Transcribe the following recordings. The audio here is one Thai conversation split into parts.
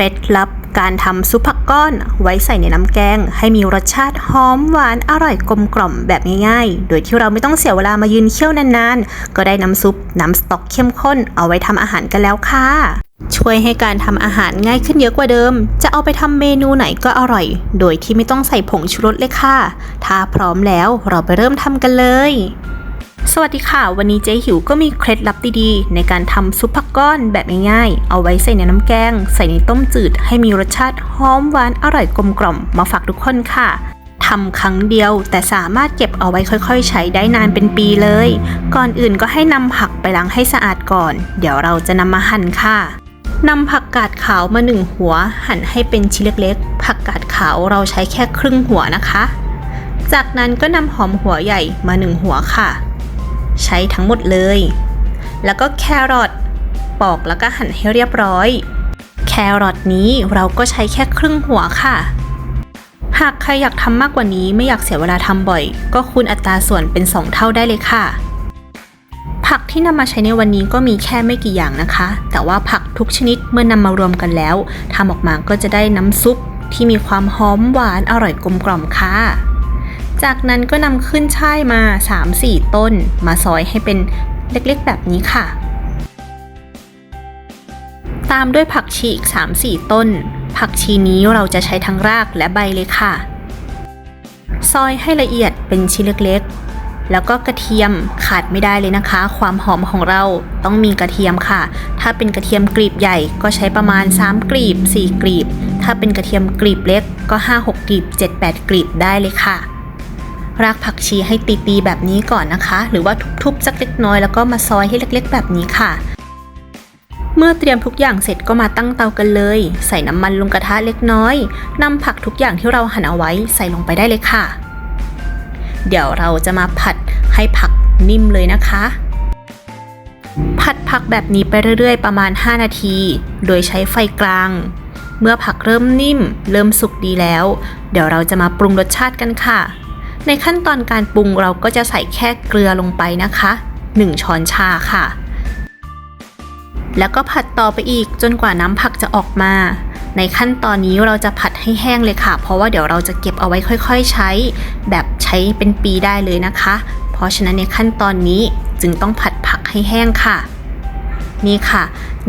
คล็ดลับการทำซุปผักก้อนไว้ใส่ในน้ำแกง ให้มีรสชาติหอมหวานอร่อยกลมกล่อมแบบง่ายๆ โดยที่เราไม่ต้องเสียเวลามายืนเคี่ยวนานๆ ก็ได้น้ำซุปน้ำสต๊อกเข้มข้นเอาไว้ทำอาหารกันแล้วค่ะ ช่วยให้การทำอาหารง่ายขึ้นเยอะกว่าเดิม จะเอาไปทำเมนูไหนก็อร่อย โดยที่ไม่ต้องใส่ผงชูรสเลยค่ะ ถ้าพร้อมแล้วเราไปเริ่มทำกันเลย สวัสดีค่ะ วันนี้เจ๊หิวก็มีเคล็ดลับดีๆ ในการทำซุปผักก้อนแบบง่ายๆ เอาไว้ใส่ในน้ำแกง ใส่ในต้มจืด ให้มีรสชาติหอมหวานอร่อยกลมกล่อมมาฝากทุกคนค่ะทำครั้งเดียวแต่สามารถเก็บเอาไว้ค่อยๆ ใช้ได้นานเป็นปีเลย ก่อนอื่นก็ให้นำผักไปล้างให้สะอาดก่อน เดี๋ยวเราจะนำมาหั่นค่ะนำผักกาดขาวมาหนึ่งหัว หั่นให้เป็นชิ้นเล็กๆ ผักกาดขาวเราใช้แค่ครึ่งหัวนะคะ จากนั้นก็นำหอมหัวใหญ่มาหนึ่งหัวค่ะ ใช้ทั้งหมดเลย แล้วก็แครอทปอกแล้วก็หั่นให้เรียบร้อย แครอทนี้เราก็ใช้แค่ครึ่งหัวค่ะ หากใครอยากทำมากกว่านี้ไม่อยากเสียเวลาทำบ่อย ก็คูณอัตราส่วนเป็น 2 เท่าได้เลยค่ะ ผักที่นำมาใช้ในวันนี้ก็มีแค่ไม่กี่อย่างนะคะ แต่ว่าผักทุกชนิดเมื่อนำมารวมกันแล้วทำออกมาก็จะได้น้ำซุปที่มีความหอมหวานอร่อยกลมกล่อมค่ะ จากนั้นก็นำขึ้นช่ายมา 3-4 ต้น มาซอยให้เป็นเล็กๆแบบนี้ค่ะ ตามด้วยผักชีอีก 3-4 ต้น ผักชีนี้เราจะใช้ทั้งรากและใบเลยค่ะ ซอยให้ละเอียดเป็นชิ้นเล็กๆ แล้วก็กระเทียมขาดไม่ได้เลยนะคะ ความหอมของเราต้องมีกระเทียมค่ะ ถ้าเป็นกระเทียมกรีบใหญ่ก็ใช้ประมาณ 3กรีบ 4กรีบ ถ้าเป็นกระเทียมกรีบเล็กก็ 5-6กรีบ 7-8กรีบได้เลยค่ะ รากผักชีให้ตีๆแบบนี้ก่อนนะคะ หรือว่าทุบๆสักเล็กน้อยแล้วก็มาซอยให้เล็กๆ แบบนี้ค่ะ เมื่อเตรียมทุกอย่างเสร็จก็มาตั้งเตากันเลย ใส่น้ำมันลงกระทะเล็กน้อยนำผักทุกอย่างที่เราหั่นเอาไว้ใส่ลงไปได้เลยค่ะ เดี๋ยวเราจะมาผัดให้ผักนิ่มเลยนะคะผัดผักแบบนี้ไปเรื่อยๆ ประมาณ 5 นาที โดยใช้ไฟกลาง เมื่อผักเริ่มนิ่ม เริ่มสุกดีแล้ว เดี๋ยวเราจะมาปรุงรสชาติกันค่ะ ในขั้นตอนการปรุงเราก็จะใส่แค่เกลือลงไปนะคะ 1 ช้อนชาค่ะ แล้วก็ผัดต่อไปอีกจนกว่าน้ำผักจะออกมา ในขั้นตอนนี้เราจะผัดให้แห้งเลยค่ะ เพราะว่าเดี๋ยวเราจะเก็บเอาไว้ค่อย ๆ ใช้ แบบใช้เป็นปีได้เลยนะคะ เพราะฉะนั้นในขั้นตอนนี้จึงต้องผัดผักให้แห้งค่ะ นี่ค่ะ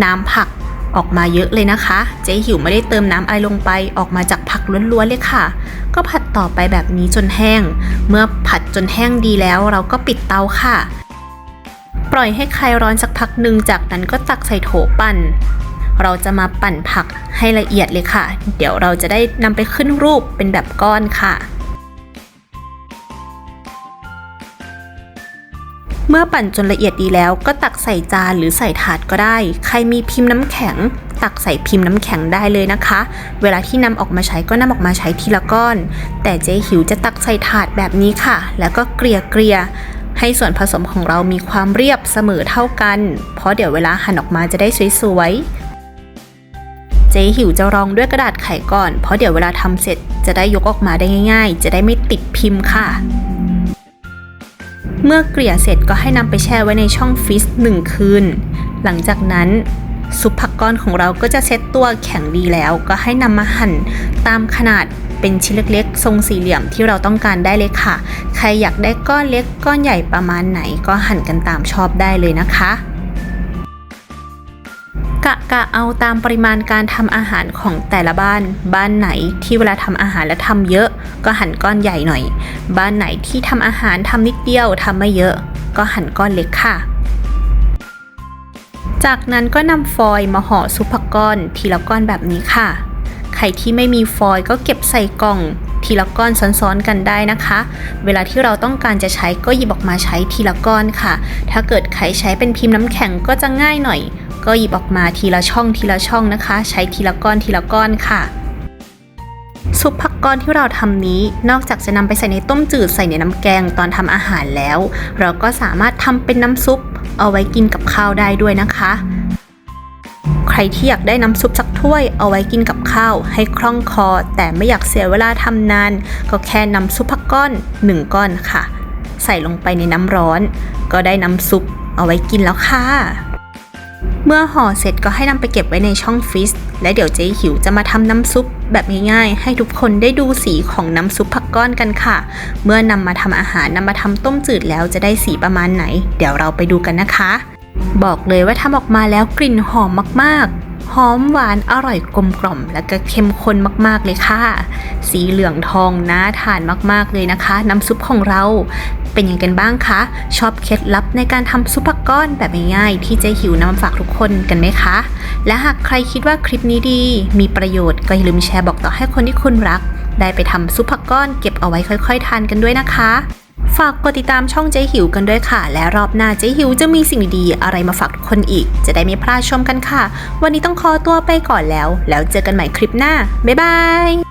น้ำผัก ออกมาเยอะเลยนะคะ เจ๊หิวไม่ได้เติมน้ำอะไรลงไปออกมาจากผักล้วนๆเลยค่ะ ก็ผัดต่อไปแบบนี้จนแห้ง เมื่อผัดจนแห้งดีแล้วเราก็ปิดเตาค่ะ ปล่อยให้คลายร้อนสักพักหนึ่งจากนั้นก็ตักใส่โถปั่น เราจะมาปั่นผักให้ละเอียดเลยค่ะ เดี๋ยวเราจะได้นำไปขึ้นรูปเป็นแบบก้อนค่ะ เมื่อปั่นจนละเอียดดีแล้วก็ตักใส่จานหรือใส่ถาดก็ได้ ใครมีพิมพ์น้ำแข็ง ตักใส่พิมพ์น้ำแข็งได้เลยนะคะ เวลาที่นำออกมาใช้ก็นำออกมาใช้ทีละก้อน แต่เจ๊หิวจะตักใส่ถาดแบบนี้ค่ะ แล้วก็เกลี่ยเกลี่ยให้ส่วนผสมของเรามีความเรียบเสมอเท่ากัน เพราะเดี๋ยวเวลาหั่นออกมาจะได้สวยๆ เจ๊หิวจะรองด้วยกระดาษไขก่อน เพราะเดี๋ยวเวลาทำเสร็จจะได้ยกออกมาได้ง่าย ๆ จะได้ไม่ติดพิมพ์ค่ะ เมื่อเกลี่ยเสร็จก็ให้นำไปแช่ไว้ในช่องฟรีซหนึ่งคืน หลังจากนั้นซุปผักก้อนของเราก็จะเซ็ตตัวแข็งดีแล้ว ก็ให้นำมาหั่นตามขนาดเป็นชิ้นเล็กๆ ทรงสี่เหลี่ยมที่เราต้องการได้เลยค่ะ ใครอยากได้ก้อนเล็กก้อนใหญ่ประมาณไหนก็หั่นกันตามชอบได้เลยนะคะ กะกะเอาตามปริมาณการทำอาหารของแต่ละบ้าน บ้านไหนที่เวลาทำอาหารแล้วทำเยอะ ก็หั่นก้อนใหญ่หน่อย บ้านไหนที่ทำอาหารทำนิดเดียวทำไม่เยอะ ก็หั่นก้อนเล็กค่ะ จากนั้นก็นำฟอยล์มาห่อซุปผักก้อนทีละก้อนแบบนี้ค่ะ ใครที่ไม่มีฟอยล์ก็เก็บใส่กล่องทีละก้อนซ้อนๆกันได้นะคะ เวลาที่เราต้องการจะใช้ก็หยิบออกมาใช้ทีละก้อนค่ะ ถ้าเกิดใครใช้เป็นพิมพ์น้ำแข็งก็จะง่ายหน่อย ก็หยิบออกมาทีละช่องทีละช่องนะคะ ใช้ทีละก้อนทีละก้อนค่ะ ซุปผักก้อนที่เราทำนี้นอกจากจะนำไปใส่ในต้มจืดใส่ในน้ำแกงตอนทำอาหารแล้ว เราก็สามารถทำเป็นน้ำซุป เอาไว้กินกับข้าวได้ด้วยนะคะ ใครที่อยากได้น้ำซุปสักถ้วย เอาไว้กินกับข้าว ให้คล่องคอ แต่ไม่อยากเสียเวลาทำนาน ก็แค่นำซุปผักก้อน1ก้อนค่ะ ใส่ลงไปในน้ำร้อน ก็ได้น้ำซุปเอาไว้กินแล้วค่ะ เมื่อห่อเสร็จก็ให้นำไปเก็บไว้ในช่องฟรีซและเดี๋ยวเจ๊หิวจะมาทำน้ำซุปแบบง่ายๆ ให้ทุกคนได้ดูสีของน้ำซุปผักก้อนกันค่ะ เมื่อนำมาทำอาหารนำมาทำต้มจืดแล้วจะได้สีประมาณไหน เดี๋ยวเราไปดูกันนะคะ บอกเลยว่าทำออกมาแล้วกลิ่นหอมมากๆ หอมหวานอร่อยกลมกล่อม และก็เข้มข้นมากๆเลยค่ะ สีเหลืองทองน่าทานมากๆเลยนะคะ น้ำซุปของเราเป็นยังไงกันบ้างคะ ชอบเคล็ดลับในการทำซุปผักก้อนแบบง่ายๆ ที่จ๊หิวนำมาฝากทุกคนกันไหมคะ และหากใครคิดว่าคลิปนี้ดี มีประโยชน์ก็อย่าลืมแชร์บอกต่อให้คนที่คุณรัก ได้ไปทำซุปผักก้อนเก็บเอาไว้ค่อยๆ ทานกันด้วยนะคะ ฝากกดติดตามช่องเจ๊หิวกันด้วยค่ะ และรอบหน้าเจ๊หิวจะมีสิ่งดีๆอะไรมาฝากทุกคนอีก จะได้ไม่พลาดชมกันค่ะ วันนี้ต้องขอตัวไปก่อนแล้ว แล้วเจอกันใหม่คลิปหน้าบ๊ายบาย